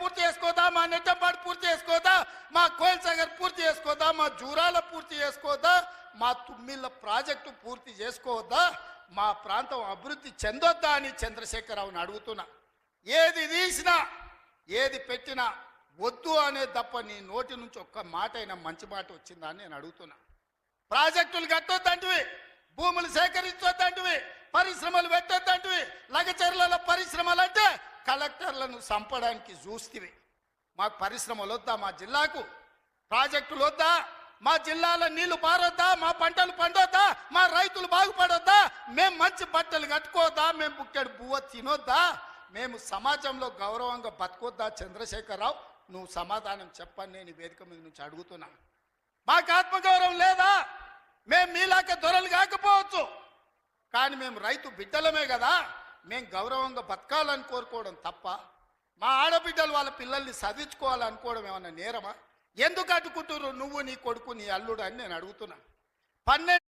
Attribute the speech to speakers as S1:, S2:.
S1: పూర్తి చేసుకోదా? మా నెట్టంపాడు పూర్తి చేసుకోదా? మా కోయిల్ సాగర్ పూర్తి చేసుకోదా? మా జూరాల పూర్తి చేసుకోదా? మా తుమ్మిళ్ళ ప్రాజెక్టు పూర్తి చేసుకోవద్దా మా ప్రాంతం అభివృద్ధి చెందొద్దా అని చంద్రశేఖరరావుని అడుగుతున్నా. ఏది తీసినా ఏది పెట్టినా వద్దు అనే తప్ప నీ నోటి నుంచి ఒక్క మాట అయినా మంచి మాట వచ్చిందా అని నేను అడుగుతున్నా. ప్రాజెక్టులు కట్టొద్దంటివి భూములు సేకరించొద్దంటివి పరిశ్రమలు పెట్టొద్దంటివి లగచర్లలో పరిశ్రమలు అంటే కలెక్టర్లను చంపడానికి చూస్తివి. మాకు పరిశ్రమలు వద్దా మా జిల్లాకు? ప్రాజెక్టులు వద్దా మా జిల్లాలో నీళ్ళు పారొద్దా? మా పంటలు పండొద్దా? మా రైతులు బాగుపడొద్దా? మేము మంచి బట్టలు కట్టుకోవద్దా? మేము బుక్కెడు బువ్వ తినొద్దా? మేము సమాజంలో గౌరవంగా బతకొద్దా చంద్రశేఖరరావు? నువ్వు సమాధానం చెప్పని నేను వేదిక మీద నుంచి అడుగుతున్నా. మాకు ఆత్మగౌరవం లేదా? మేము మీలాక దొరలు కాకపోవచ్చు. కానీ మేము రైతు బిడ్డలమే కదా? మేము గౌరవంగా బతకాలని కోరుకోవడం తప్ప మా ఆడబిడ్డలు వాళ్ళ పిల్లల్ని చదివించుకోవాలనుకోవడం ఏమన్నా నేరమా? ఎందుకు అడ్డుకుంటున్నారు నువ్వు నీ కొడుకు నీ అల్లుడు అని నేను అడుగుతున్నాను పన్నెండు